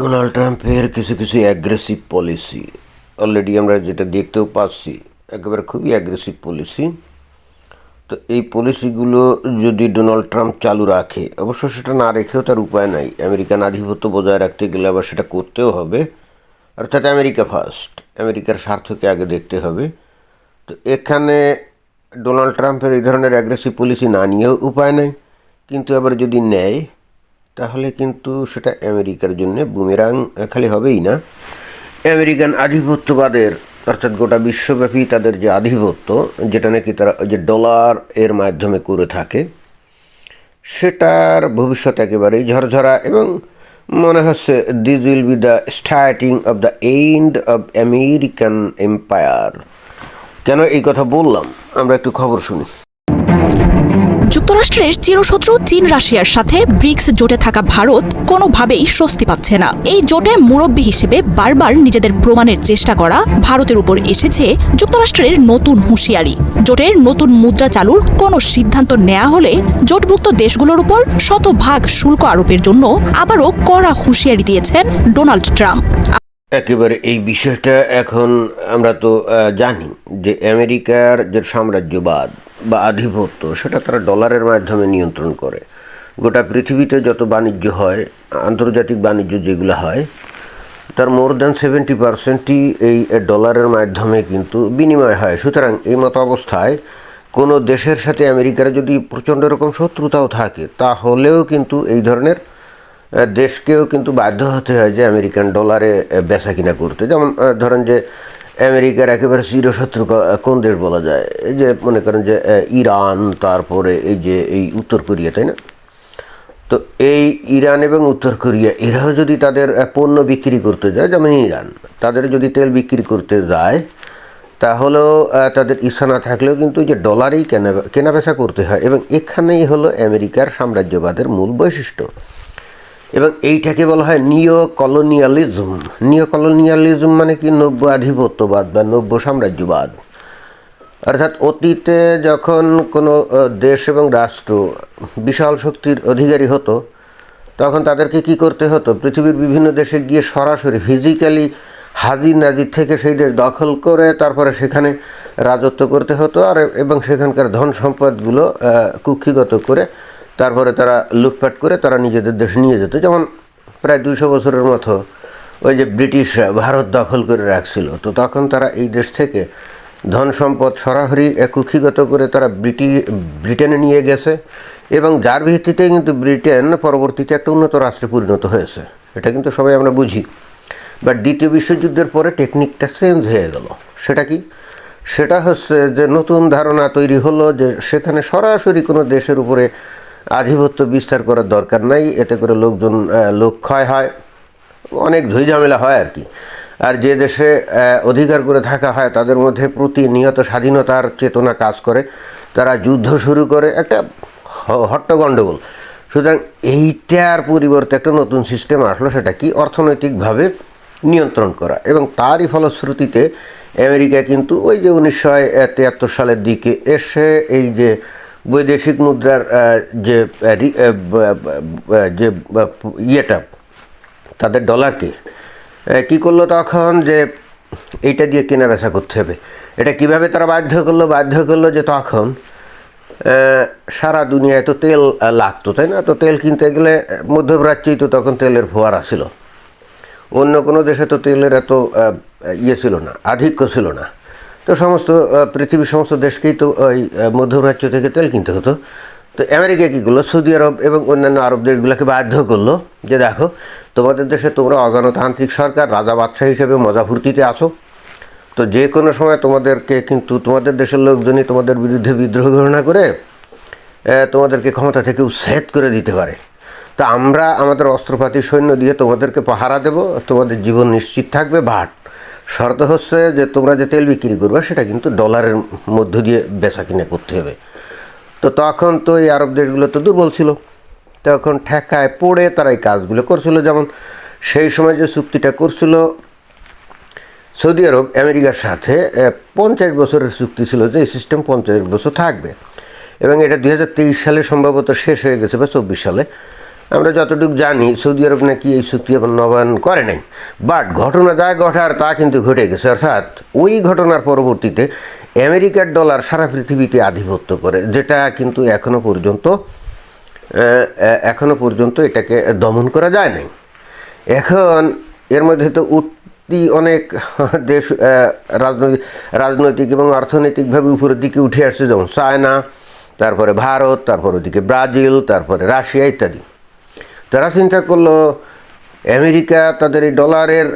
Donald ট্রাম্পের কিছু কিছু অ্যাগ্রেসিভ পলিসি অলরেডি আমরা যেটা দেখতেও পাচ্ছি, একেবারে খুবই অ্যাগ্রেসিভ পলিসি তো এই পলিসিগুলো যদি ডোনাল্ড ট্রাম্প চালু রাখে, অবশ্য সেটা না রেখেও তার উপায় নাই। আমেরিকান আধিপত্য বজায় রাখতে গেলে আবার সেটা করতেও হবে। অর্থাৎ আমেরিকা ফার্স্ট আমেরিকার স্বার্থকে আগে দেখতে হবে। তো এখানে ডোনাল্ড ট্রাম্পের এই ধরনের অ্যাগ্রেসিভ পলিসি না নিয়েও উপায় নেই। কিন্তু আবার যদি নেয় তাহলে কিন্তু সেটা আমেরিকার জন্য বুমেরাং খালি হবেই না। আমেরিকান আধিপত্যবাদের, অর্থাৎ গোটা বিশ্বব্যাপী তাদের যে আধিপত্য, যেটা নাকি তারা যে ডলার এর মাধ্যমে করে থাকে, সেটার ভবিষ্যৎ একেবারেই ঝরঝরা এবং মনে হচ্ছে this will be the starting of the end of American empire কেন এই কথা বললাম? আমরা একটু খবর শুনি। যুক্তরাষ্ট্রের চিরশত্রু চীন রাশিয়ার সাথে ব্রিক্স জোটে থাকা ভারত কোনোভাবেই স্বস্তি পাচ্ছে না। এই জোটে মুরব্বী হিসেবে বারবার নিজেদের প্রমাণের চেষ্টা করা ভারতের উপর এসেছে যুক্তরাষ্ট্রের নতুন হুঁশিয়ারি। জোটের নতুন মুদ্রা চালুর কোনো সিদ্ধান্ত নেওয়া হলে জোটভুক্ত দেশগুলোর উপর শতভাগ শুল্ক আরোপের জন্য আবারও কড়া হুঁশিয়ারি দিয়েছেন ডোনাল্ড ট্রাম্প। একেবারে এই বিষয়টা এখন আমরা তো জানি যে আমেরিকার যে সাম্রাজ্যবাদ বা আধিপত্য, সেটা তারা ডলারের মাধ্যমে নিয়ন্ত্রণ করে। গোটা পৃথিবীতে যত বাণিজ্য হয়, আন্তর্জাতিক বাণিজ্য যেগুলো হয়, তার মোর দ্যান সেভেন্টি পার্সেন্টই এই ডলারের মাধ্যমে কিন্তু বিনিময় হয়। সুতরাং এই মতো অবস্থায় কোনো দেশের সাথে আমেরিকার যদি প্রচণ্ড রকম শত্রুতাও থাকে, তাহলেও কিন্তু এই ধরনের দেশকেও কিন্তু বাধ্য হতে হয় যে আমেরিকান ডলারে বেচা কিনা করতে। যেমন ধরেন যে আমেরিকার একেবারে চিরশত্রু কোন দেশ বলা যায়? এই যে মনে করেন যে ইরান, তারপরে এই যে, এই উত্তর কোরিয়া, তাই না? তো এই ইরান এবং উত্তর কোরিয়া, এরাও যদি তাদের পণ্য বিক্রি করতে যায়, যেমন ইরান, তাদের যদি তেল বিক্রি করতে যায়, তাহলেও তাদের ইচ্ছা না থাকলেও কিন্তু যে ডলারেই কেনা, কেনাবেচা করতে হয়। এবং এখানেই হলো আমেরিকার সাম্রাজ্যবাদের মূল বৈশিষ্ট্য। এবং এইটাকে বলা হয় নিও কলোনিয়ালিজম নিও কলোনিয়ালিজম মানে কি? নব্য আধিপত্যবাদ বা নব্য সাম্রাজ্যবাদ। অর্থাৎ অতীতে যখন কোনো দেশ এবং রাষ্ট্র বিশাল শক্তির অধিকারী হতো, তখন তাদেরকে কি করতে হতো? পৃথিবীর বিভিন্ন দেশে গিয়ে সরাসরি ফিজিক্যালি হাজির নাজির থেকে সেই দেশ দখল করে তারপরে সেখানে রাজত্ব করতে হতো আর, এবং সেখানকার ধন সম্পদগুলো কুক্ষিগত করে তারপরে তারা লুটপাট করে তারা নিজেদের দেশ নিয়ে যেত। যেমন প্রায় দুইশো বছরের মতো ওই যে ব্রিটিশরা ভারত দখল করে রাখছিল। তো তখন তারা এই দেশ থেকে ধন সম্পদ সরাসরি আহ, কুক্ষিগত করে তারা ব্রিটি ব্রিটেনে নিয়ে গেছে এবং যার ভিত্তিতে কিন্তু ব্রিটেন পরবর্তীতে একটা উন্নত রাষ্ট্রে পরিণত হয়েছে। এটা কিন্তু সবাই আমরা বুঝি। বাট দ্বিতীয় বিশ্বযুদ্ধের পরে টেকনিকটা চেঞ্জ হয়ে গেল। সেটা কি? সেটা হচ্ছে যে নতুন ধারণা তৈরি হলো যে সেখানে সরাসরি কোনো দেশের উপরে আধিপত্য বিস্তার করার দরকার নাই, এতে করে লোকজন লোক ক্ষয় হয়। অনেক ঝামেলা হয় আর কি। আর যে দেশে অধিকার করে থাকা হয়, তাদের মধ্যে প্রতিনিয়ত স্বাধীনতার চেতনা কাজ করে। তারা যুদ্ধ শুরু করে, একটা হট্টগণ্ডগোল সুতরাং এইটার পরিবর্তে একটা নতুন সিস্টেম আসলো, সেটা কি? অর্থনৈতিকভাবে নিয়ন্ত্রণ করা। এবং তারই ফলশ্রুতিতে আমেরিকা কিন্তু ওই যে উনিশশো তিয়াত্তর সালের দিকে এসে এই যে বৈদেশিক মুদ্রার যে যে ইয়েটা, তাদের ডলারকে কি করল তখন যে, এইটা দিয়ে কেনা বেচা করতে হবে। এটা কীভাবে তারা বাধ্য করল? বাধ্য করল যে তখন সারা দুনিয়ায় তো তেল লাগতো, তাই না? তো তেল কিনতে গেলে মধ্যপ্রাচ্যেই তো তখন তেলের ফোয়ারা ছিল। অন্য কোনো দেশে তো তেলের এত ইয়ে ছিল না, আধিক্য ছিল না। তো সমস্ত পৃথিবীর সমস্ত দেশকেই তো ওই মধ্যপ্রাচ্য থেকে তেল কিনতে হতো। তো আমেরিকা কী করল? সৌদি আরব এবং অন্যান্য আরব দেশগুলোকে বাধ্য করল যে দেখো, তোমাদের দেশে তোমরা অগণতান্ত্রিক সরকার, রাজা বাদশাহ হিসেবে মজা ফুর্তিতে আসো তো যে কোনো সময় তোমাদেরকে কিন্তু, তোমাদের দেশের লোকজনই তোমাদের বিরুদ্ধে বিদ্রোহ ঘোষণা করে তোমাদেরকে ক্ষমতা থেকে উচ্ছেদ করে দিতে পারে। তা আমরা আমাদের অস্ত্রপাতি সৈন্য দিয়ে তোমাদেরকে পাহারা দেব, তোমাদের জীবন নিশ্চিত থাকবে, বাট শর্ত হচ্ছে যে তোমরা যে তেল বিক্রি করবে, সেটা কিন্তু ডলারের মধ্য দিয়ে বেচা কিনে করতে হবে। তো তখন তো এই আরব দেশগুলো তো দুর্বল ছিল। তখন ঠেকায় পড়ে তারা এই কাজগুলো করছিল। যেমন সেই সময় যে চুক্তিটা করছিল, সৌদি আরব, আমেরিকার সাথে পঞ্চাশ বছরের চুক্তি ছিল যে এই সিস্টেম পঞ্চাশ বছর থাকবে। এবং এটা দু হাজার তেইশ সালে সম্ভবত শেষ হয়ে গেছে বা চব্বিশ সালে। আমরা যতটুকু জানি সৌদি আরব নাকি এই চুক্তি নবায়ন করে নাই। বাট ঘটনা যা ঘটার তা কিন্তু ঘটে গেছে। অর্থাৎ ওই ঘটনার পরবর্তীতে আমেরিকার ডলার সারা পৃথিবীতে আধিপত্য করে যেটা কিন্তু এখনও পর্যন্ত আহ, এখনও পর্যন্ত এটাকে দমন করা যায় নাই। এখন এর মধ্যে তো উঠতি অনেক দেশ রাজনৈতিক রাজনৈতিক এবং অর্থনৈতিকভাবে উপরের দিকে উঠে আসছে যেমন চায়না তারপরে ভারত তারপর ওদিকে ব্রাজিল তারপরে রাশিয়া ইত্যাদি। তারা চিন্তা করল, আমেরিকা তাদের এই ডলারের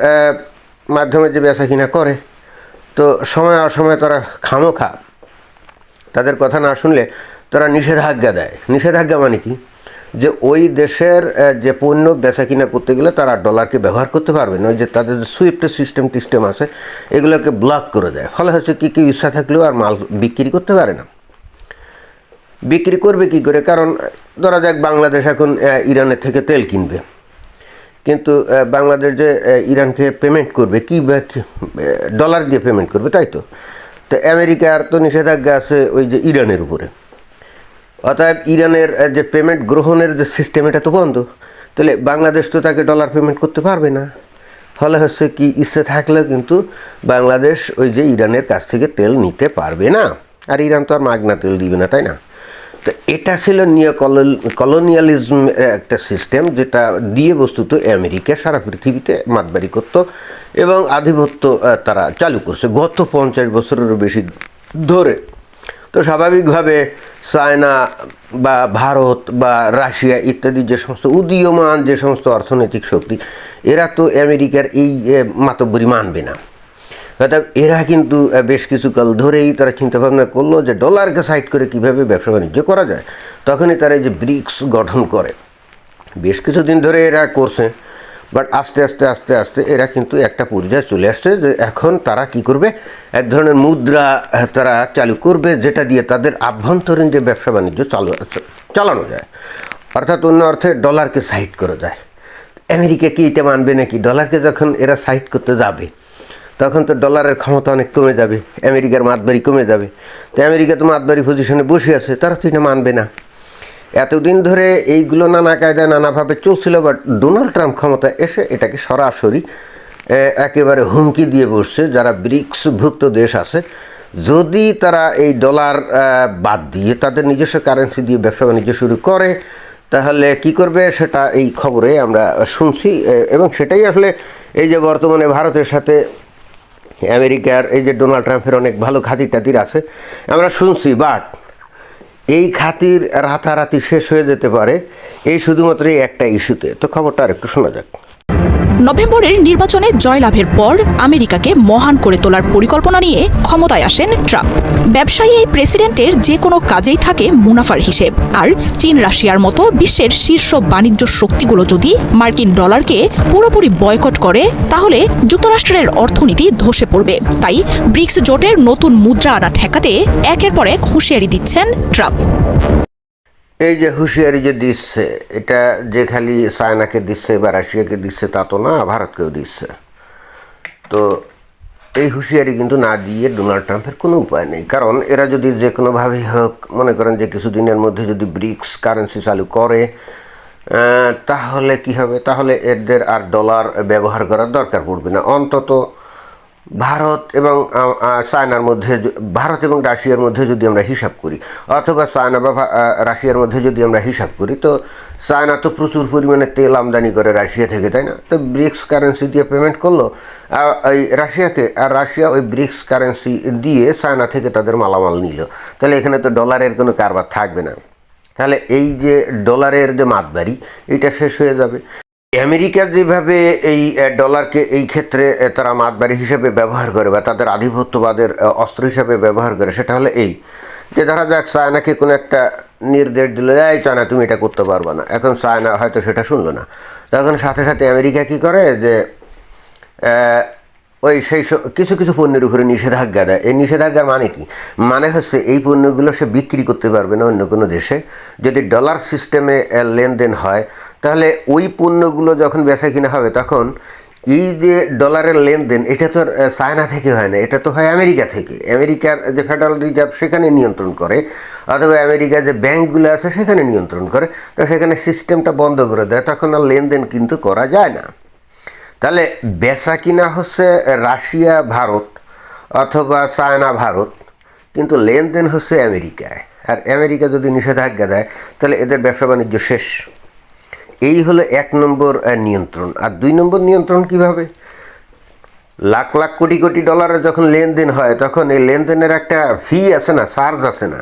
মাধ্যমে যে বেচা কিনা করে। তো সময় অসময়ে তারা খামোখা। তাদের কথা না শুনলে তারা নিষেধাজ্ঞা দেয়। নিষেধাজ্ঞা মানে কি? যে ওই দেশের যে পণ্য বেচা কিনা করতে গেলে তারা ডলারকে ব্যবহার করতে পারবে না। ওই যে তাদের যে সুইফট সিস্টেম, টিস্টেম আছে, এগুলোকে ব্লক করে দেয়। ফলে হচ্ছে কি কি ইচ্ছা থাকলেও আর মাল বিক্রি করতে পারে না। বিক্রি করবে কি করে? কারণ ধরা যাক বাংলাদেশ এখন ইরানের থেকে তেল কিনবে। কিন্তু বাংলাদেশ যে ইরানকে পেমেন্ট করবে, কি ডলার দিয়ে পেমেন্ট করবে, তাই তো? তো আমেরিকার তো নিষেধাজ্ঞা আছে ওই যে ইরানের উপরে। অতএব ইরানের যে পেমেন্ট গ্রহণের যে সিস্টেম এটা তো বন্ধ। তাহলে বাংলাদেশ তো তাকে ডলার পেমেন্ট করতে পারবে না। ফলে হচ্ছে কি, ইচ্ছে থাকলেও কিন্তু বাংলাদেশ ওই যে ইরানের কাছ থেকে তেল নিতে পারবে না। আর ইরান তো আর মাগনা তেল দিবে না, তাই না? তো এটা ছিল নিও কলোনিয়ালিজম একটা সিস্টেম যেটা দিয়ে বস্তুত আমেরিকা, সারা পৃথিবীতে মাতবাড়ি করতো এবং আধিপত্য তারা চালু করছে গত পঞ্চাশ বছরেরও বেশি ধরে। তো স্বাভাবিকভাবে চায়না বা ভারত বা রাশিয়া ইত্যাদি যে সমস্ত উদীয়মান যে সমস্ত অর্থনৈতিক শক্তি, এরা তো আমেরিকার এই মাতব্বরি মানবে না। অর্থাৎ এরা কিন্তু বেশ কিছুকাল ধরেই তারা চিন্তাভাবনা করল যে ডলারকে সাইড করে কীভাবে ব্যবসা বাণিজ্য করা যায়। তখনই তারা যে ব্রিক্স গঠন করে। বেশ কিছুদিন ধরে এরা করছে বাট আস্তে আস্তে আস্তে আস্তে এরা কিন্তু একটা পর্যায়ে চলে আসছে যে এখন তারা কি করবে? এক ধরনের মুদ্রা তারা চালু করবে যেটা দিয়ে তাদের আভ্যন্তরীণ যে ব্যবসা বাণিজ্য চালু, চালানো যায়। অর্থাৎ অন্য অর্থে ডলারকে সাইড করা যায় আমেরিকা কি এটা মানবে নাকি? ডলারকে যখন এরা সাইড করতে যাবে তখন তো ডলারের ক্ষমতা অনেক কমে যাবে, আমেরিকার মাতবাড়ি কমে যাবে। তো আমেরিকা তো মাতবাড়ি পজিশনে বসে আছে, তারা তো এটা মানবে না। এতদিন ধরে এইগুলো নানা কায়দায় নানাভাবে চলছিল বাট ডোনাল্ড ট্রাম্প ক্ষমতা এসে এটাকে সরাসরি একেবারে হুমকি দিয়ে বসছে, যারা ব্রিক্সভুক্ত দেশ আছে। যদি তারা এই ডলার বাদ দিয়ে তাদের নিজস্ব কারেন্সি দিয়ে ব্যবসা বাণিজ্য শুরু করে, তাহলে কি করবে সেটা এই খবরে আমরা শুনছি এবং সেটাই আসলে এই যে বর্তমানে ভারতের সাথে আমেরিকার এই যে ডোনাল্ড ট্রাম্পের অনেক ভালো খাতির টাতির আছে, আমরা শুনছি, বাট এই খাতির রাতারাতি শেষ হয়ে যেতে পারে এই শুধুমাত্র একটা ইস্যুতে। তো খবরটা আর একটু শোনা যাক। নভেম্বরের নির্বাচনে জয়লাভের পর আমেরিকাকে মহান করে তোলার পরিকল্পনা নিয়ে ক্ষমতায় আসেন ট্রাম্প। ব্যবসায়ী এই প্রেসিডেন্টের যে কোনো কাজেই থাকে মুনাফার হিসেব। আর চীন রাশিয়ার মতো বিশ্বের শীর্ষ বাণিজ্য শক্তিগুলো যদি মার্কিন ডলারকে পুরোপুরি বয়কট করে, তাহলে যুক্তরাষ্ট্রের অর্থনীতি ধসে পড়বে। তাই ব্রিক্স জোটের নতুন মুদ্রা আনা ঠেকাতে একের পর এক হুঁশিয়ারি দিচ্ছেন ট্রাম্প। এই যে হুঁশিয়ারি যে দিচ্ছে, এটা যে খালি চায়নাকে দিচ্ছে বা রাশিয়াকে দিচ্ছে, তা তো না, ভারতকেও দিচ্ছে। তো এই হুঁশিয়ারি কিন্তু না দিয়ে ডোনাল্ড ট্রাম্পের কোনো উপায় নেই। কারণ এরা যদি যে কোনোভাবেই হোক, মনে করেন যে কিছুদিনের মধ্যে যদি ব্রিক্স কারেন্সি চালু করে তাহলে কি হবে? তাহলে এদের আর ডলার ব্যবহার করার দরকার পড়বে না। অন্তত ভারত এবং চায়নার মধ্যে ভারত এবং রাশিয়ার মধ্যে যদি আমরা হিসাব করি, অথবা চায়না বা রাশিয়ার মধ্যে যদি আমরা হিসাব করি, তো চায়না তো প্রচুর পরিমাণে তেল আমদানি করে রাশিয়া থেকে, তাই না? তো ব্রিক্স কারেন্সি দিয়ে পেমেন্ট করল এই রাশিয়াকে, আর রাশিয়া ওই ব্রিক্স কারেন্সি দিয়ে চায়না থেকে তাদের মালামাল নিল। তাহলে এখানে তো ডলারের কোনো কারবার থাকবে না। তাহলে এই যে ডলারের যে মাতবাড়ি, এটা শেষ হয়ে যাবে। আমেরিকা যেভাবে এই ডলারকে এই ক্ষেত্রে তারা মাতবাড়ি হিসেবে ব্যবহার করে বা তাদের আধিপত্যবাদের অস্ত্র হিসেবে ব্যবহার করে, সেটা হলো এই যে ধরা যাক চায়নাকে কোনো একটা নির্দেশ দিল এই চায়না, তুমি এটা করতে পারবে না। এখন চায়না হয়তো সেটা শুনলো না। তখন সাথে সাথে আমেরিকা কি করে যে ওই সেই কিছু কিছু পণ্যের উপরে নিষেধাজ্ঞা দেয়। এই নিষেধাজ্ঞার মানে কি? মানে হচ্ছে এই পণ্যগুলো সে বিক্রি করতে পারবে না অন্য কোনো দেশে। যদি ডলার সিস্টেমে লেনদেন হয় তাহলে ওই পণ্যগুলো যখন বেচা কিনা হবে, তখন এই যে ডলারের লেনদেন, এটা তো চায়না থেকে হয় না, এটা তো হয় আমেরিকা থেকে। আমেরিকার যে ফেডারেল রিজার্ভ সেখানে নিয়ন্ত্রণ করে, অথবা আমেরিকার যে ব্যাংকগুলো আছে সেখানে নিয়ন্ত্রণ করে। তো সেখানে সিস্টেমটা বন্ধ করে দেয়, তখন আর লেনদেন কিন্তু করা যায় না। তাহলে বেচা কিনা হচ্ছে রাশিয়া, ভারত, অথবা চায়না, ভারত, কিন্তু লেনদেন হচ্ছে আমেরিকায়। আর আমেরিকা যদি নিষেধাজ্ঞা দেয়, তাহলে এদের ব্যবসা বাণিজ্য শেষ। এই হলো এক নম্বর নিয়ন্ত্রণ। আর দুই নম্বর নিয়ন্ত্রণ কীভাবে? লাখ লাখ কোটি কোটি ডলারের যখন লেনদেন হয়, তখন এই লেনদেনের একটা ফি আছে না চার্জ আছে না।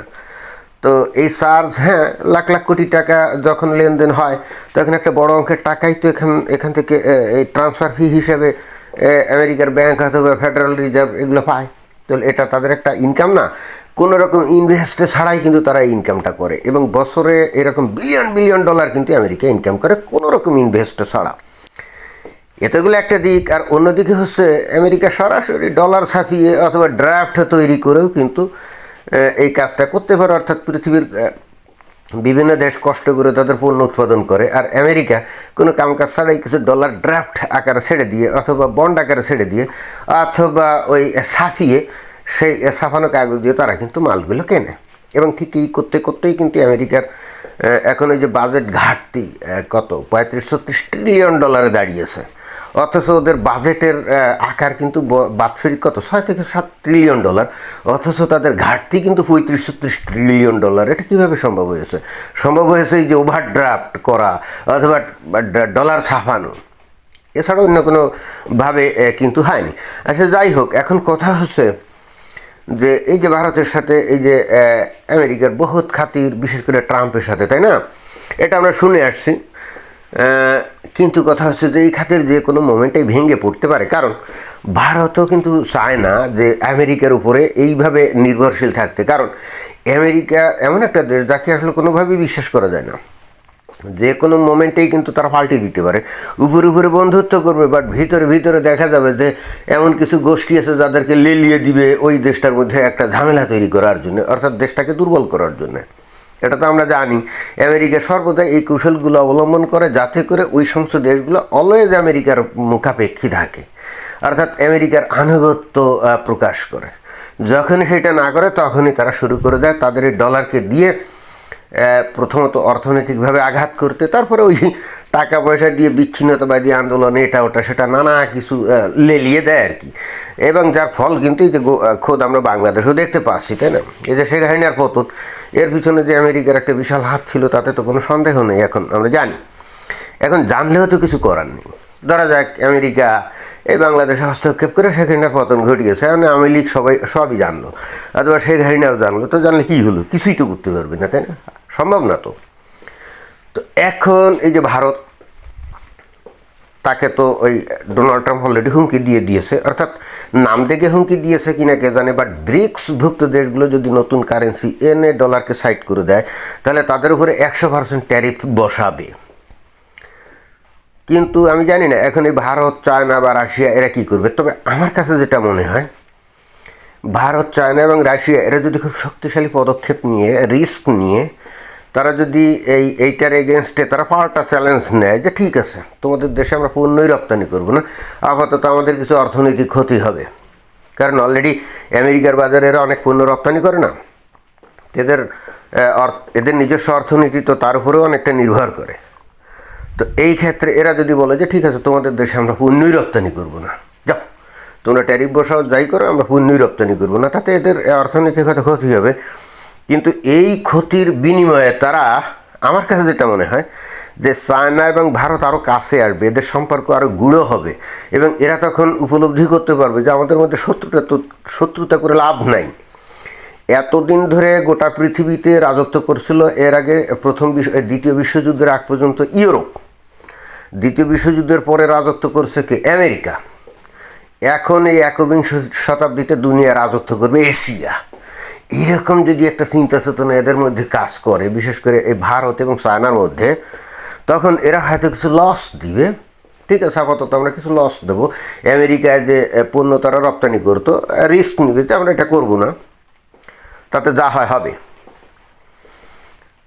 তো এই চার্জ হ্যাঁ লাখ লাখ কোটি টাকা যখন লেনদেন হয়, তখন একটা বড় অঙ্কের টাকাই তো এখান এখান থেকে এই ট্রান্সফার ফি হিসেবে আমেরিকার ব্যাংক অথবা ফেডারেল রিজার্ভ এগুলো পায়। তাহলে এটা তাদের একটা ইনকাম না। কোনো রকম ইনভেস্ট ছাড়াই কিন্তু তারা ইনকামটা করে এবং বছরে এরকম বিলিয়ন বিলিয়ন ডলার কিন্তু আমেরিকা ইনকাম করে কোনো রকম ইনভেস্ট ছাড়া। এতগুলো একটা দিক আর অন্যদিকে হচ্ছে আমেরিকা সরাসরি ডলার ছাপিয়ে অথবা ড্রাফট তৈরি করেও কিন্তু এই কাজটা করতে পারে। অর্থাৎ পৃথিবীর বিভিন্ন দেশ কষ্ট করে তাদের পণ্য উৎপাদন করে আর আমেরিকা কোনো কামকাজ ছাড়াই কিছু ডলার ড্রাফট আকারে ছেড়ে দিয়ে অথবা বন্ড আকারে ছেড়ে দিয়ে অথবা ওই ছাপিয়ে সেই ছাপানো কাগজ দিয়ে তারা কিন্তু মালগুলো কেনে। এবং ঠিক এই করতে করতেই কিন্তু আমেরিকার এখন ওই যে বাজেট ঘাটতি কত? পঁয়ত্রিশ, ছত্রিশ ট্রিলিয়ন ডলারে দাঁড়িয়েছে। অথচ ওদের বাজেটের আকার কিন্তু বাৎসরিক কত? ছয় থেকে সাত ট্রিলিয়ন ডলার। অথচ তাদের ঘাটতি কিন্তু পঁয়ত্রিশ, ছত্রিশ ট্রিলিয়ন ডলার। এটা কীভাবে সম্ভব হয়েছে? সম্ভব হয়েছে এই যে ওভারড্রাফট করা অথবা ডলার ছাপানো। এছাড়া অন্য কোনোভাবে কিন্তু হয়নি। আচ্ছা যাই হোক, এখন কথা হচ্ছে যে এই যে ভারতের সাথে এই যে আমেরিকার বহুত খাতির, বিশেষ করে ট্রাম্পের সাথে, তাই না? এটা আমরা শুনে আসছি। কিন্তু কথা হচ্ছে যে এই খাতের যে কোনো মোমেন্টেই ভেঙে পড়তে পারে। কারণ ভারতও কিন্তু চায় না যে আমেরিকার উপরে এইভাবে নির্ভরশীল থাকতে। কারণ আমেরিকা এমন একটা দেশ যাকে আসলে কোনোভাবেই বিশ্বাস করা যায় না। যে কোনো মোমেন্টেই কিন্তু তারা পাল্টে দিতে পারে। উপরে উপরে বন্ধুত্ব করবে বাট ভিতরে ভিতরে দেখা যাবে যে এমন কিছু গোষ্ঠী আছে যাদেরকে লেলিয়ে দিবে ওই দেশটার মধ্যে একটা ঝামেলা তৈরি করার জন্য, অর্থাৎ দেশটাকে দুর্বল করার জন্য। এটা তো আমরা জানি। আমেরিকা সর্বদা এই কৌশলগুলো অবলম্বন করে যাতে করে ওই সমস্ত দেশগুলো অলওয়েজ আমেরিকার মুখাপেক্ষী থাকে। অর্থাৎ আমেরিকার আনুগত্য প্রকাশ করে। যখনই সেটা না করে, তখনই তারা শুরু করে দেয়, তাদের এই ডলারকে দিয়ে প্রথমত অর্থনৈতিকভাবে আঘাত করতে, তারপরে ওই টাকা পয়সা দিয়ে বিচ্ছিন্নতাবাদী আন্দোলন এটা ওটা সেটা নানা কিছু লেলিয়ে দেয় আর কি। এবং যার ফল কিন্তু এই যে খোদ আমরা বাংলাদেশেও দেখতে পাচ্ছি, তাই না? এই যে শেখ হাসিনার পতন এর পিছনে যে আমেরিকার একটা বিশাল হাত ছিল, তাতে তো কোনো সন্দেহ নেই, এখন আমরা জানি। এখন জানলেও তো কিছু করার নেই। ধরা যাক আমেরিকা এই বাংলাদেশে হস্তক্ষেপ করে শেখ হাসিনার পতন ঘটিয়েছে, এখন আওয়ামী লীগ সবাই সবই জানলো। অথবা শেখ হাসিনাও জানলো, তো জানলে কী হলো? কিছুই তো করতে পারবে না, তাই না? সম্ভব না তো। তো এখন এই যে ভারত, তাকে তো ওই ডোনাল্ড ট্রাম্প অলরেডি হুমকি দিয়ে দিয়েছে। অর্থাৎ নাম থেকে হুমকি দিয়েছে কিনা কে জানে বাট ব্রিক্সভুক্ত দেশগুলো যদি নতুন কারেন্সি এনে ডলারকে সাইড করে দেয়, তাহলে তাদের উপরে একশো পার্সেন্ট ট্যারিফ বসাবে। কিন্তু আমি জানি না, এখন এই ভারত, চায়না বা রাশিয়া এরা কী করবে? তবে আমার কাছে যেটা মনে হয়, ভারত, চায়না এবং রাশিয়া এরা যদি খুব শক্তিশালী পদক্ষেপ নিয়ে রিস্ক নিয়ে তারা যদি এই এইটার এগেনস্টে তারা পাল্টা চ্যালেঞ্জ নেয় যে ঠিক আছে, তোমাদের দেশে আমরা পণ্যই রপ্তানি করব না, আপাতত আমাদের কিছু অর্থনৈতিক ক্ষতি হবে। কারণ অলরেডি আমেরিকার বাজারে এরা অনেক পণ্য রপ্তানি করে না। এদের এদের নিজস্ব অর্থনীতি তো তার উপরেও অনেকটা নির্ভর করে। তো এই ক্ষেত্রে এরা যদি বলে যে ঠিক আছে, তোমাদের দেশে আমরা পণ্যই রপ্তানি করব না, যাও, তোমরা ট্যারিফ বসাও, যাই করো, আমরা পণ্যই রপ্তানি করব না, তাতে এদের অর্থনৈতিক হয়তো ক্ষতি হবে। কিন্তু এই ক্ষতির বিনিময়ে তারা, আমার কাছে যেটা মনে হয়, যে চায়না এবং ভারত আরও কাছে আসবে, এদের সম্পর্ক আরও গুঁড়ো হবে এবং এরা তখন উপলব্ধি করতে পারবে যে আমাদের মধ্যে শত্রুতা তো, শত্রুতা করে লাভ নাই। এতদিন ধরে গোটা পৃথিবীতে রাজত্ব করছিল এর আগে প্রথম বিশ্ব দ্বিতীয় বিশ্বযুদ্ধের আগ পর্যন্ত ইউরোপ। দ্বিতীয় বিশ্বযুদ্ধের পরে রাজত্ব করছে কে? আমেরিকা। এখন এই একবিংশ শতাব্দীতে দুনিয়া রাজত্ব করবে এশিয়া। এরকম যদি একটা চিন্তা চেতনা এদের মধ্যে কাজ করে, বিশেষ করে এই ভারত এবং চায়নার মধ্যে, তখন এরা হয়তো কিছু লস দিবে। ঠিক আছে, আপাতত আমরা কিছু লস দেবো। আমেরিকায় যে পণ্য তারা রপ্তানি করতো রিস্ক নিবে যে আমরা এটা করব না। তাতে যা হয় হবে।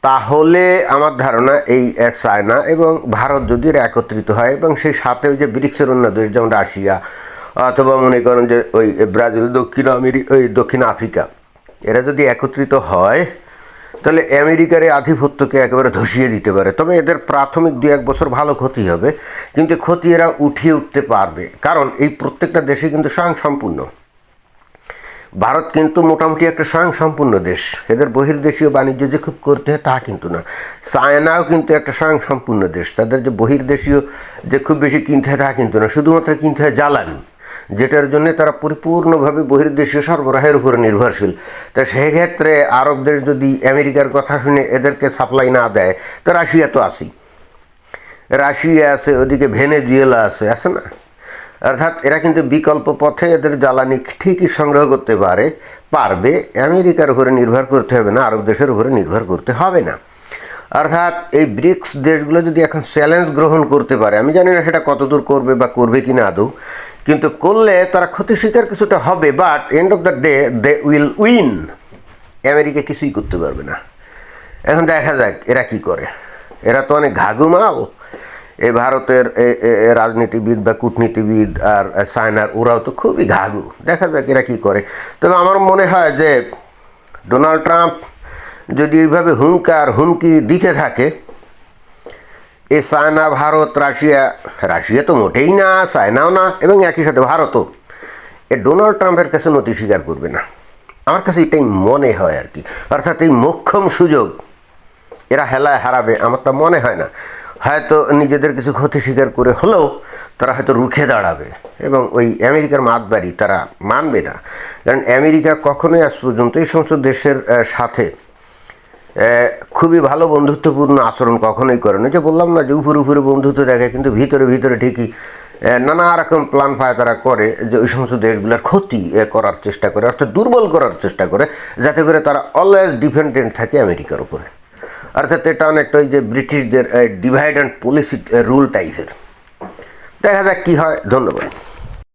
তাহলে আমার ধারণা এই চায়না এবং ভারত যদি এরা একত্রিত হয় এবং সেই সাথে ওই যে ব্রিক্সের অন্য দেশ, যেমন রাশিয়া, অথবা মনে করেন যে ওই ব্রাজিল, দক্ষিণ আমেরিকা ওই দক্ষিণ আফ্রিকা এরা যদি একত্রিত হয়, তাহলে আমেরিকার এই আধিপত্যকে একেবারে ধসিয়ে দিতে পারে। তবে এদের প্রাথমিক দু এক বছর ভালো ক্ষতি হবে, কিন্তু ক্ষতি এরা উঠিয়ে উঠতে পারবে। কারণ এই প্রত্যেকটা দেশে কিন্তু স্বয়ং সম্পূর্ণ ভারত কিন্তু মোটামুটি একটা স্বয়ং সম্পূর্ণ দেশ। এদের বহির্দেশীয় বাণিজ্য যে খুব করতে হয় তা কিন্তু না। চায়নাও কিন্তু একটা স্বয়ং সম্পূর্ণ দেশ। তাদের যে বহির্দেশীয় যে খুব বেশি কিনতে হয় তা কিন্তু না। শুধুমাত্র কিনতে হয় জ্বালানি। যেটার জন্য তারা পরিপূর্ণভাবে বহির্দেশীয় সরবরাহের উপরে নির্ভরশীল। তা সেক্ষেত্রে আরব দেশ যদি আমেরিকার কথা শুনে এদেরকে সাপ্লাই না দেয়, তো রাশিয়া তো আছেই। রাশিয়া আছে, ওদিকে ভেনেজুয়েলা আছে আছে না? অর্থাৎ এরা কিন্তু বিকল্প পথে এদের জ্বালানি ঠিকই সংগ্রহ করতে পারে, পারবে। আমেরিকার উপরে নির্ভর করতে হবে না, আরব দেশের উপরে নির্ভর করতে হবে না। অর্থাৎ এই ব্রিক্স দেশগুলো যদি এখন চ্যালেঞ্জ গ্রহণ করতে পারে, আমি জানি না সেটা কতদূর করবে বা করবে কি না আদৌ, কিন্তু করলে তারা ক্ষতি স্বীকার কিছুটা হবে but end of the day they will win America কিছুই করতে পারবে না। এখন দেখা যাক এরা কি করে। এরা তো অনেক ঘাঘু মাল এই ভারতের রাজনীতিবিদ বা কূটনীতিবিদ আর চায়নার, ওরাও তো খুবই ঘাঘু। দেখা যাক এরা কী করে। তবে আমার মনে হয় যে, ডোনাল্ড ট্রাম্প যদি এইভাবে হুঙ্কার হুমকি দিতে থাকে, এ চায়না ভারত, রাশিয়া রাশিয়া তো মোটেই না চায়নাও না, এবং একই সাথে ভারতও। এ ডোনাল্ড ট্রাম্পের কাছে নতি স্বীকার করবে না। আমার কাছে এটাই মনে হয় আর কি। অর্থাৎ এই মোক্ষম সুযোগ, এরা হেলায় হারাবে, আমার তা মনে হয় না। হয়তো নিজেদের কিছু ক্ষতি স্বীকার করে হলেও তারা হয়তো রুখে দাঁড়াবে, এবং ওই আমেরিকার মাতবাড়ি তারা মানবে না। কারণ আমেরিকা কখনোই আজ পর্যন্ত এই সমস্ত দেশের সাথে খুবই ভালো বন্ধুত্বপূর্ণ আচরণ কখনোই করে না। যে বললাম না যে উপরে উপরে বন্ধুত্ব দেখে কিন্তু ভিতরে ভিতরে ঠিকই নানা রকম প্ল্যান ফায় তারা করে যে ওই সমস্ত দেশগুলোর ক্ষতি করার চেষ্টা করে, অর্থাৎ দুর্বল করার চেষ্টা করে, যাতে করে তারা অলওয়েজ ডিপেন্ডেন্ট থাকে আমেরিকার উপরে। অর্থাৎ এটা অনেকটা ওই যে ব্রিটিশদের ডিভাইড অ্যান্ড পলিসি রুল টাইপের দেখা যাক কী হয়। ধন্যবাদ।